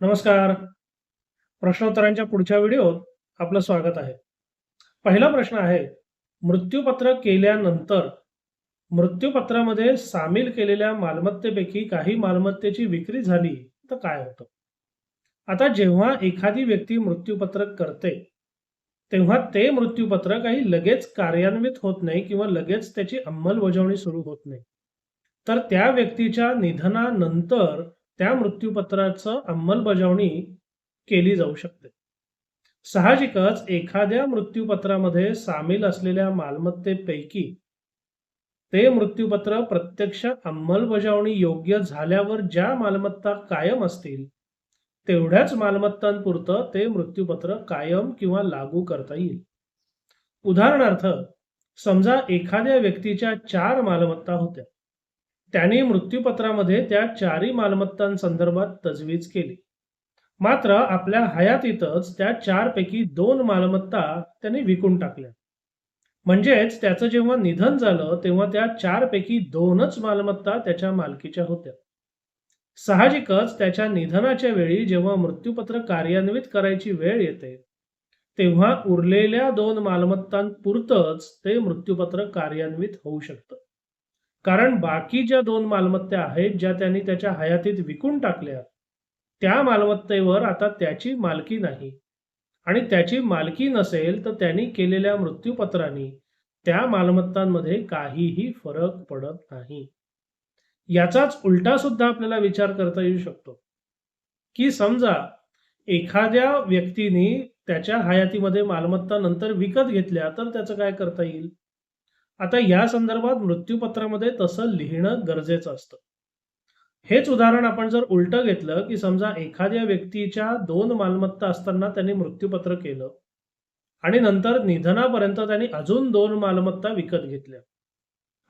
नमस्कार. प्रश्नोत्तरांच्या पुढच्या व्हिडिओत आपलं स्वागत आहे. पहिला प्रश्न आहे, मृत्यूपत्र केल्यानंतर मृत्यूपत्रामध्ये सामील केलेल्या मालमत्तेपैकी काही मालमत्तेची विक्री झाली तर काय होतं? आता जेव्हा एखादी व्यक्ती मृत्यूपत्र करते, तेव्हा ते मृत्यूपत्र काही लगेच कार्यान्वित होत नाही किंवा लगेच त्याची अंमलबजावणी सुरू होत नाही. तर त्या व्यक्तीच्या निधनानंतर त्या मृत्यूपत्राचं अंमलबजावणी केली जाऊ शकते. साहजिकच एखाद्या मृत्यूपत्रामध्ये सामील असलेल्या मालमत्तेपैकी ते मृत्यूपत्र प्रत्यक्ष अंमलबजावणी योग्य झाल्यावर ज्या मालमत्ता कायम असतील, तेवढ्याच मालमत्तांपुरतं ते मृत्यूपत्र कायम किंवा लागू करता येईल. उदाहरणार्थ, समजा एखाद्या व्यक्तीच्या चार मालमत्ता होत्या. त्याने मृत्यूपत्रामध्ये त्या चारही मालमत्तांसंदर्भात तजवीज केली. मात्र आपल्या हयातीतच त्या चारपैकी दोन मालमत्ता त्याने विकून टाकल्या. म्हणजेच त्याचं जेव्हा निधन झालं तेव्हा त्या चारपैकी दोनच मालमत्ता त्याच्या मालकीच्या होत्या. साहजिकच त्याच्या निधनाच्या वेळी जेव्हा मृत्यूपत्र कार्यान्वित करायची वेळ येते, तेव्हा उरलेल्या दोन मालमत्तांपुरतच ते मृत्यूपत्र कार्यान्वित होऊ शकतं. कारण बाकी ज्या दोन मालमत्ता आहेत ज्या त्यांनी त्याच्या हयातीत विकून टाकल्या, त्या मालमत्तेवर आता त्याची मालकी नाही आणि त्याची मालकी नसेल तर त्यांनी केलेल्या मृत्यूपत्राने त्या मालमत्तांमध्ये काहीही फरक पडत नाही. याचाच उलटा सुद्धा आपल्याला विचार करता येऊ शकतो, की समजा एखाद्या व्यक्तीने त्याच्या हयातीमध्ये मालमत्ता नंतर विकत घेतल्या तर त्याचं काय करता येईल? आता या संदर्भात मृत्यूपत्रामध्ये तसं लिहिणं गरजेचं असतं. हेच उदाहरण आपण जर उलटं घेतलं, की समजा एखाद्या व्यक्तीच्या दोन मालमत्ता असताना त्यांनी मृत्यूपत्र केलं आणि नंतर निधनापर्यंत त्यांनी अजून दोन मालमत्ता विकत घेतल्या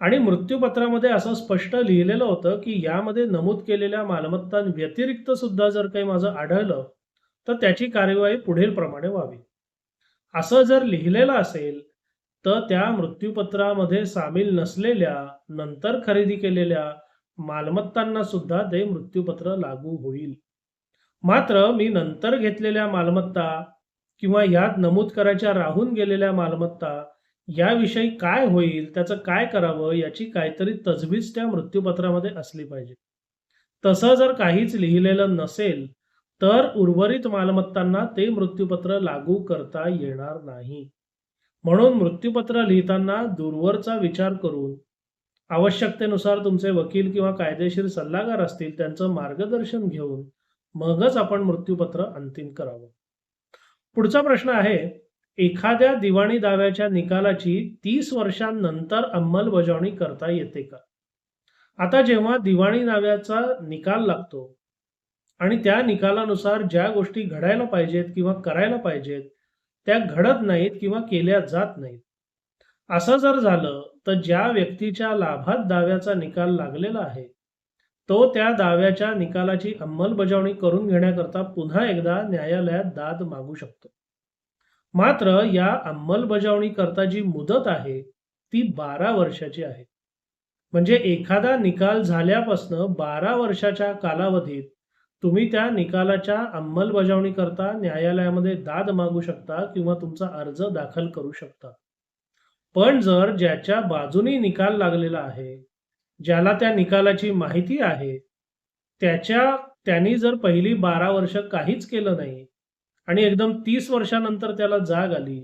आणि मृत्यूपत्रामध्ये असं स्पष्ट लिहिलेलं होतं, की यामध्ये नमूद केलेल्या मालमत्तांव्यतिरिक्त सुद्धा जर काही माझं आढळलं, तर त्याची कार्यवाही पुढील प्रमाणे व्हावी. असं जर लिहिलेलं असेल, तर त्या मृत्यूपत्रामध्ये सामील नसलेल्या, नंतर खरेदी केलेल्या मालमत्तांना सुद्धा ते मृत्यूपत्र लागू होईल. मात्र मी नंतर घेतलेल्या मालमत्ता किंवा यात नमूद करायच्या राहून गेलेल्या मालमत्ता याविषयी काय होईल, त्याचं काय करावं याची काहीतरी तजवीज त्या मृत्यूपत्रामध्ये असली पाहिजे. तसं जर काहीच लिहिलेलं नसेल, तर उर्वरित मालमत्तांना ते मृत्यूपत्र लागू करता येणार नाही. म्हणून मृत्यूपत्र लिहिताना दूरवरचा विचार करून, आवश्यकतेनुसार तुमचे वकील किंवा कायदेशीर सल्लागार असतील त्यांचं मार्गदर्शन घेऊन मगच आपण मृत्यूपत्र अंतिम करावं. पुढचा प्रश्न आहे, एखाद्या दिवाणी दाव्याच्या निकालाची तीस वर्षांनंतर अंमलबजावणी करता येते का? आता जेव्हा दिवाणी दाव्याचा निकाल लागतो आणि त्या निकालानुसार ज्या गोष्टी घडायला पाहिजेत किंवा करायला पाहिजेत, त्या घडत नाहीत किंवा केल्या जात नाहीत. असं जर झालं, तर ज्या व्यक्तीच्या लाभात दाव्याचा निकाल लागलेला आहे, तो त्या दाव्याच्या निकालाची अंमलबजावणी करून घेण्याकरता पुन्हा एकदा न्यायालयात दाद मागू शकतो. मात्र या अंमलबजावणी करता जी मुदत आहे, ती बारा वर्षाची आहे. म्हणजे एखादा निकाल झाल्यापासनं बारा वर्षाच्या कालावधीत तुम्ही त्या निकालाच्या अंमलबजावणीकरता न्यायालयामध्ये दाद मागू शकता किंवा तुमचा अर्ज दाखल करू शकता. पण जर ज्याच्या बाजूने निकाल लागलेला आहे, ज्याला त्या निकालाची माहिती आहे, त्याच्या त्यांनी जर पहिली बारा वर्ष काहीच केलं नाही आणि एकदम तीस वर्षानंतर त्याला जाग आली,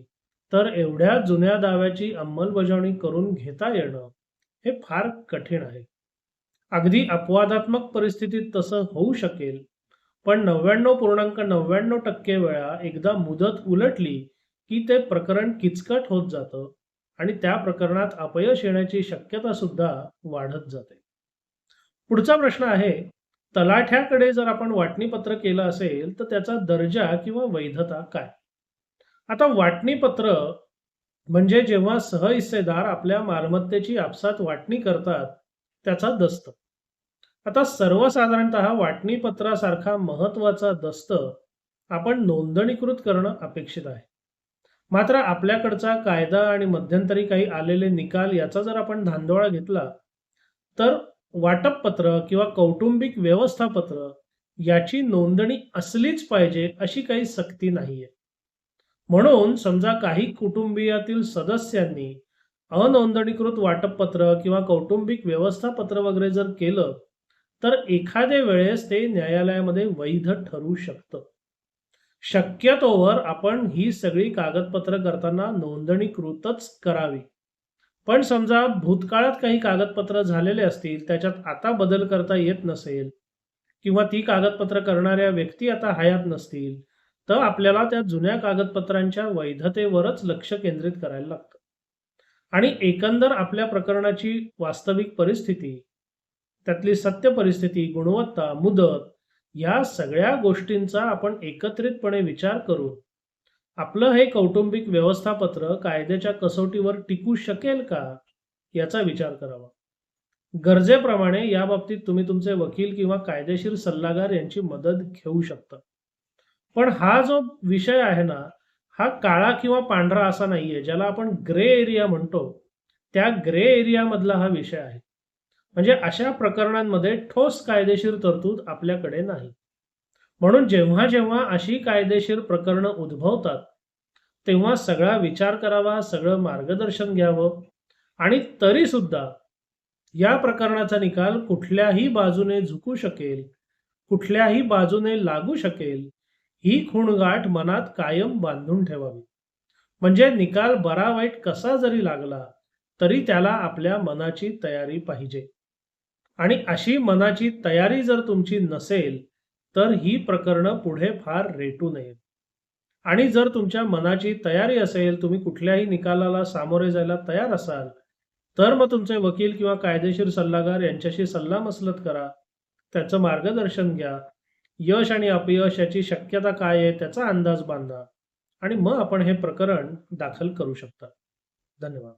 तर एवढ्या जुन्या दाव्याची अंमलबजावणी करून घेता येणं हे फार कठीण आहे. अगदी अपवादात्मक परिस्थितीत तसं होऊ शकेल, पण नव्याण्णव पूर्णांक नव्याण्णव टक्के वेळा एकदा मुदत उलटली, की ते प्रकरण किचकट होत जातं आणि त्या प्रकरणात अपयश येण्याची शक्यता सुद्धा वाढत जाते. पुढचा प्रश्न आहे, तलाठ्याकडे जर आपण वाटणीपत्र केलं असेल, तर त्याचा दर्जा किंवा वैधता काय? आता वाटणीपत्र म्हणजे जेव्हा सहहिस्सेदार आपल्या मालमत्तेची आपसात वाटणी करतात, त्याचा दस्त. आता सर्वसाधारणतः वाटणीपत्रासारखा महत्त्वाचा दस्त आपण नोंदणीकृत करणं अपेक्षित आहे. मात्र आपल्याकडचा कायदा आणि मध्यंतरी काही आलेले निकाल याचा जर आपण धांदोळा घेतला, तर वाटपपत्र किंवा कौटुंबिक व्यवस्थापत्र याची नोंदणी असलीच पाहिजे अशी काही सक्ती नाहीये म्हणून समजा काही कुटुंबियातील सदस्यांनी अनोंदणीकृत वाटपपत्र किंवा कौटुंबिक व्यवस्थापत्र वगैरे जर केलं तर एखाद्या वेळेस ते न्यायालयामध्ये वैध ठरू शकतं. शक्यतोवर आपण ही सगळी कागदपत्र करताना नोंदणीकृतच करावी. पण समजा भूतकाळात काही कागदपत्र झालेले असतील त्याच्यात आता बदल करता येत नसेल किंवा ती कागदपत्र करणाऱ्या व्यक्ती आता हयात नसतील तर आपल्याला त्या जुन्या कागदपत्रांच्या वैधतेवरच लक्ष केंद्रित करायला लागतं. आणि एकंदर आपल्या प्रकरणाची वास्तविक परिस्थिती त्यातली सत्य परिस्थिती गुणवत्ता मुदत या सगळ्या गोष्टींचा आपण एकत्रितपणे विचार करून आपलं हे कौटुंबिक व्यवस्थापत्र कायद्याच्या कसोटीवर टिकू शकेल का याचा विचार करावा. गरजेप्रमाणे या बाबतीत तुम्ही तुमचे वकील किंवा कायदेशीर सल्लागार यांची मदत घेऊ शकता. पण हा जो विषय आहे ना हा काळा किंवा पांढरा असा नाहीये ज्याला आपण ग्रे एरिया म्हणतो त्या ग्रे एरियामधला हा विषय आहे. म्हणजे अशा प्रकरणांमध्ये ठोस कायदेशीर तरतूद आपल्याकडे नाही. म्हणून जेव्हा जेव्हा अशी कायदेशीर प्रकरणं उद्भवतात तेव्हा सगळा विचार करावा सगळं मार्गदर्शन घ्यावं आणि तरी सुद्धा या प्रकरणाचा निकाल कुठल्याही बाजूने झुकू शकेल कुठल्याही बाजूने लागू शकेल ही खूणगाठ मनात कायम बांधून ठेवावी. म्हणजे निकाल बरा वाईट कसा जरी लागला तरी त्याला आपल्या मनाची तयारी पाहिजे. आणि अशी मनाची तयारी जर तुमची नसेल तर ही प्रकरणं पुढे फार रेटू नयेत. आणि जर तुमच्या मनाची तयारी असेल तुम्ही कुठल्याही निकालाला सामोरे जायला तयार असाल तर मग तुमचे वकील किंवा कायदेशीर सल्लागार यांच्याशी सल्लामसलत करा. त्याचं मार्गदर्शन घ्या. यश आणि अपयश याची शक्यता काय आहे त्याचा अंदाज बांधा आणि मग आपण हे प्रकरण दाखल करू शकता. धन्यवाद.